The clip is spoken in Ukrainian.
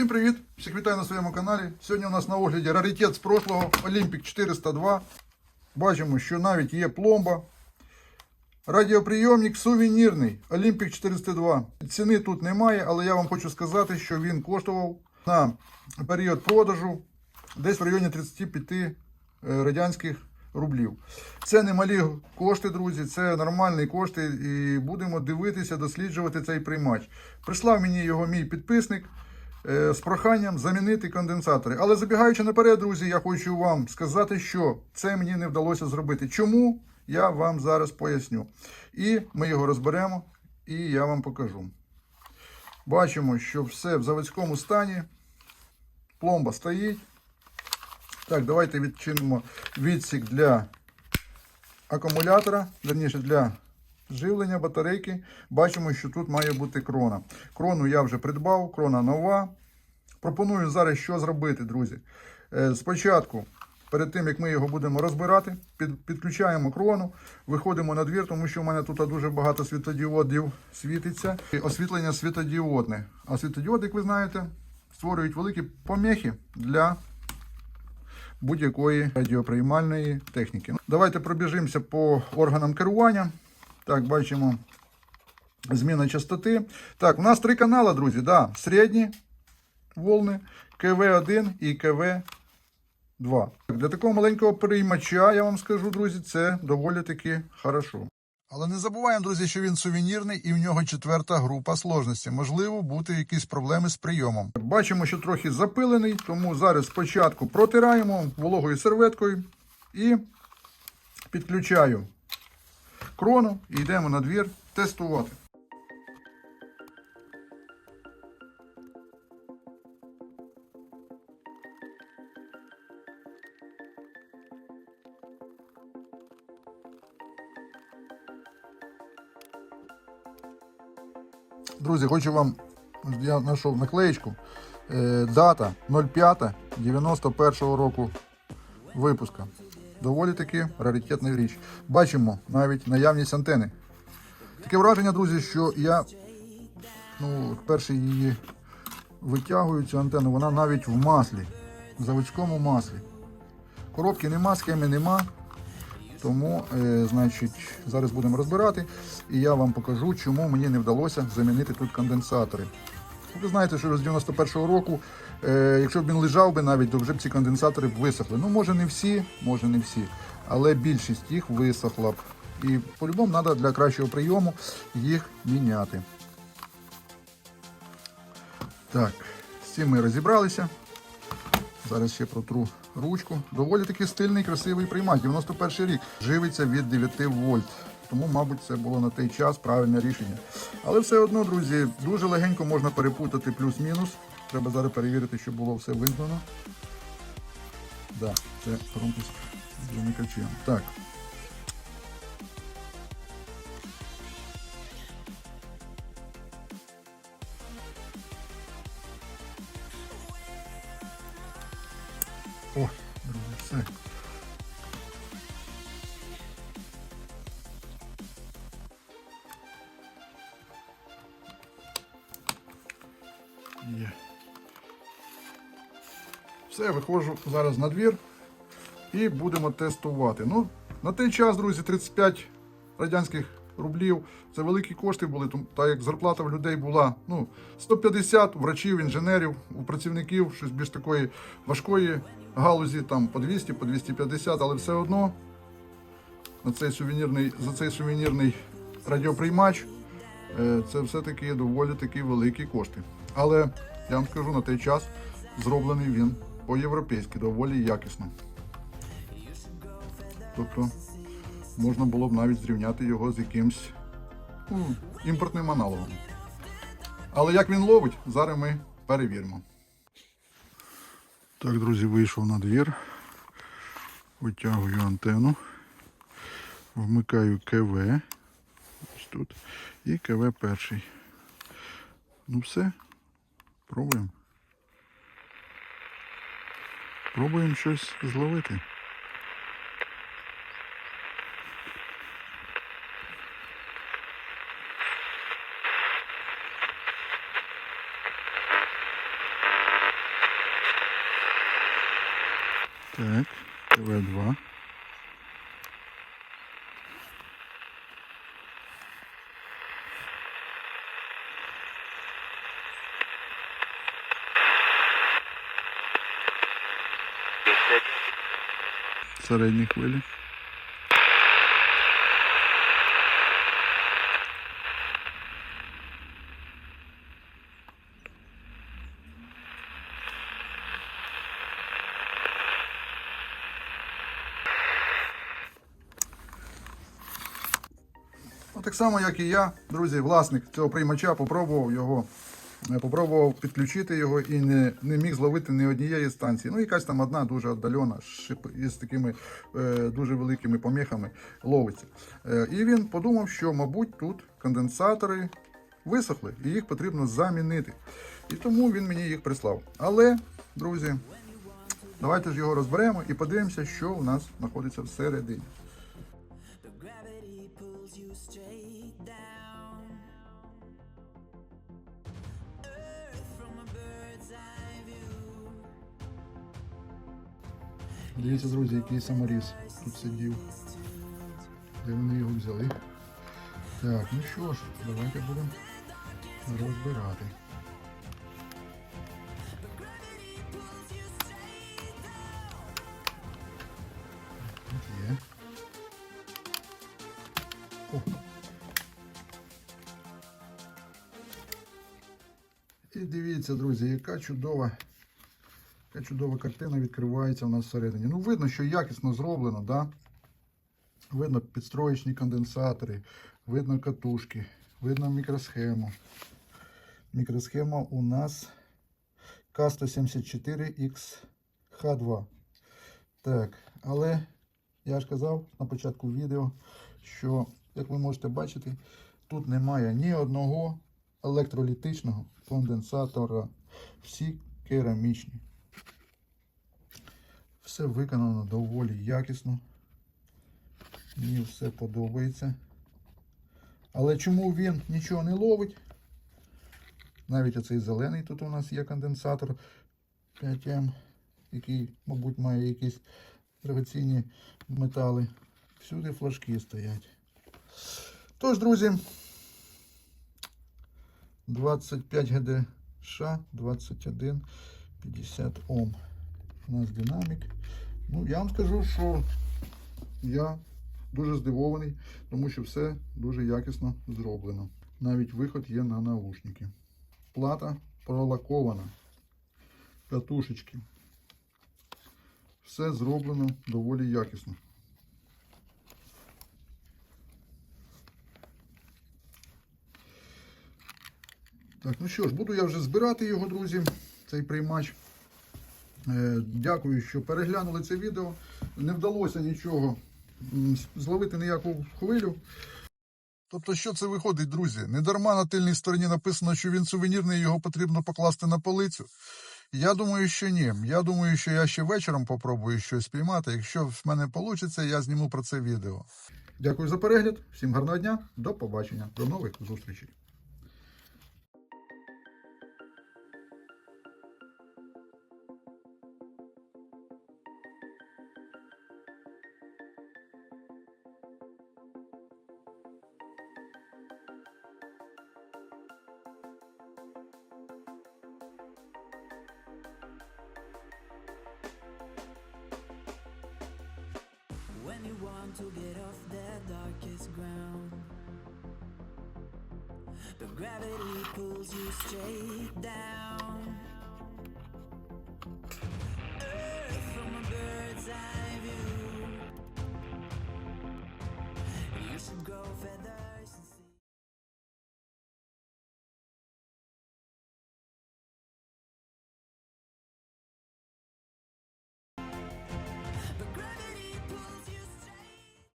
Всім привіт! Всіх вітаю на своєму каналі. Сьогодні у нас на огляді раритет з прошлого Olympic 402. Бачимо, що навіть є пломба. Радіоприйомник сувенірний Olympic 402. Ціни тут немає, але я вам хочу сказати, що він коштував на період продажу десь в районі 35 е, радянських рублів. Це не малі кошти, друзі, це нормальні кошти. І будемо дивитися, досліджувати цей приймач. Прислав мені його мій підписник з проханням замінити конденсатори. Але забігаючи наперед, друзі, я хочу вам сказати, що це мені не вдалося зробити. Чому? Я вам зараз поясню. І ми його розберемо, і я вам покажу. Бачимо, що все в заводському стані. Пломба стоїть. Так, давайте відчинимо відсік для акумулятора, верніше для живлення батарейки. Бачимо, що тут має бути крона. Крону я вже придбав, крона нова. Пропоную зараз що зробити, друзі. Е, Спочатку, перед тим як ми його будемо розбирати, підключаємо крону, виходимо на двір, тому що в мене тут дуже багато світодіодів світиться. І освітлення світодіодне. А світодіоди, як ви знаєте, створюють великі помехи для будь-якої радіоприймальної техніки. Давайте пробіжимося по органам керування. Так, бачимо зміна частоти. Так, у нас три канали, друзі. Да, середні волни, КВ1 і КВ2. Для такого маленького приймача, я вам скажу, друзі, це доволі таки хорошо. Але не забуваємо, друзі, що він сувенірний і в нього четверта група сложності. Можливо, бути якісь проблеми з прийомом. Бачимо, що трохи запилений, тому зараз спочатку протираємо вологою серветкою і підключаю крону і йдемо на двір тестувати. Друзі, хочу вам, я знайшов наклеєчку. Е, дата 05.91 року випуска. Доволі таки раритетна річ. Бачимо навіть наявність антени. Таке враження, друзі, що я ну, перший її витягую цю антенну, вона навіть в маслі, в заводському маслі. Коробки нема, схеми нема. Тому, е, значить, зараз будемо розбирати, і я вам покажу, чому мені не вдалося замінити тут конденсатори. Ви знаєте, що з 91-го року, е, якщо б він лежав би навіть, то вже б ці конденсатори б висохли. Ну, може не всі, може не всі, але більшість їх висохла б. І по-любому треба для кращого прийому їх міняти. Так, з цим ми розібралися. Зараз ще протру ручку. Доволі таки стильний, красивий приймач. 91 рік. Живиться від 9 вольт. Тому, мабуть, це було на той час правильне рішення. Але все одно, друзі, дуже легенько можна перепутати плюс-мінус. Треба зараз перевірити, щоб було все вимкнено. Да, це промпуск з. Так. Все, виходжу зараз на двір і будемо тестувати. Ну, на той час, друзі, 35 радянських рублів. Це великі кошти були, так як зарплата в людей була ну, 150 врачів, інженерів, у працівників, щось більш такої важкої галузі, там по 200, по 250, але все одно на цей сувенірний, за цей сувенірний радіоприймач е, це все-таки доволі такі великі кошти. Але я вам скажу, на той час зроблений він по-європейськи, доволі якісно. Тобто можна було б навіть зрівняти його з якимсь ну, імпортним аналогом. Але як він ловить, зараз ми перевіримо. Так, друзі, вийшов на двір. Витягую антенну. Вмикаю КВ. Ось тут. І КВ перший. Ну все. Пробуємо. Пробуємо щось зловити. Так, ТВ2. Середні хвилі. Ну, так само, як і я, друзі, власник цього приймача, попробував його, попробував підключити його і не, не міг зловити ні однієї станції. Ну, якась там одна дуже віддалена, із такими е, дуже великими поміхами ловиться. Е, і він подумав, що, мабуть, тут конденсатори висохли і їх потрібно замінити. І тому він мені їх прислав. Але, друзі, давайте ж його розберемо і подивимося, що у нас знаходиться всередині. Дивіться, друзі, який саморіз тут сидів. Де вони його взяли? Так, ну що ж, давайте будемо розбирати. Тут є. О. І дивіться, друзі, яка чудова Яка чудова картина відкривається у нас всередині. Ну, видно, що якісно зроблено, да? Видно підстроєчні конденсатори, видно катушки, видно мікросхему. Мікросхема у нас К174XH2. Так, але я ж казав на початку відео, що, як ви можете бачити, тут немає ні одного електролітичного конденсатора. Всі керамічні. Все виконано доволі якісно. Мені все подобається. Але чому він нічого не ловить? Навіть оцей зелений тут у нас є конденсатор 5М, який, мабуть, має якісь дорогоцінні метали. Всюди флажки стоять. Тож, друзі, 25 ГДШ, 21, 50 Ом. У нас динамік. Ну, я вам скажу, що я дуже здивований, тому що все дуже якісно зроблено. Навіть виход є на наушники. Плата пролакована. Катушечки. Все зроблено доволі якісно. Так, ну що ж, буду я вже збирати його, друзі, цей приймач. Е, Дякую, що переглянули це відео. Не вдалося нічого зловити ніяку хвилю. Тобто, що це виходить, друзі? Недарма на тильній стороні написано, що він сувенірний, його потрібно покласти на полицю. Я думаю, що ні. Я думаю, що я ще вечором попробую щось спіймати. Якщо в мене вийде, я зніму про це відео. Дякую за перегляд. Всім гарного дня, до побачення, до нових зустрічей. Want to get off the darkest ground. But gravity pulls you straight down.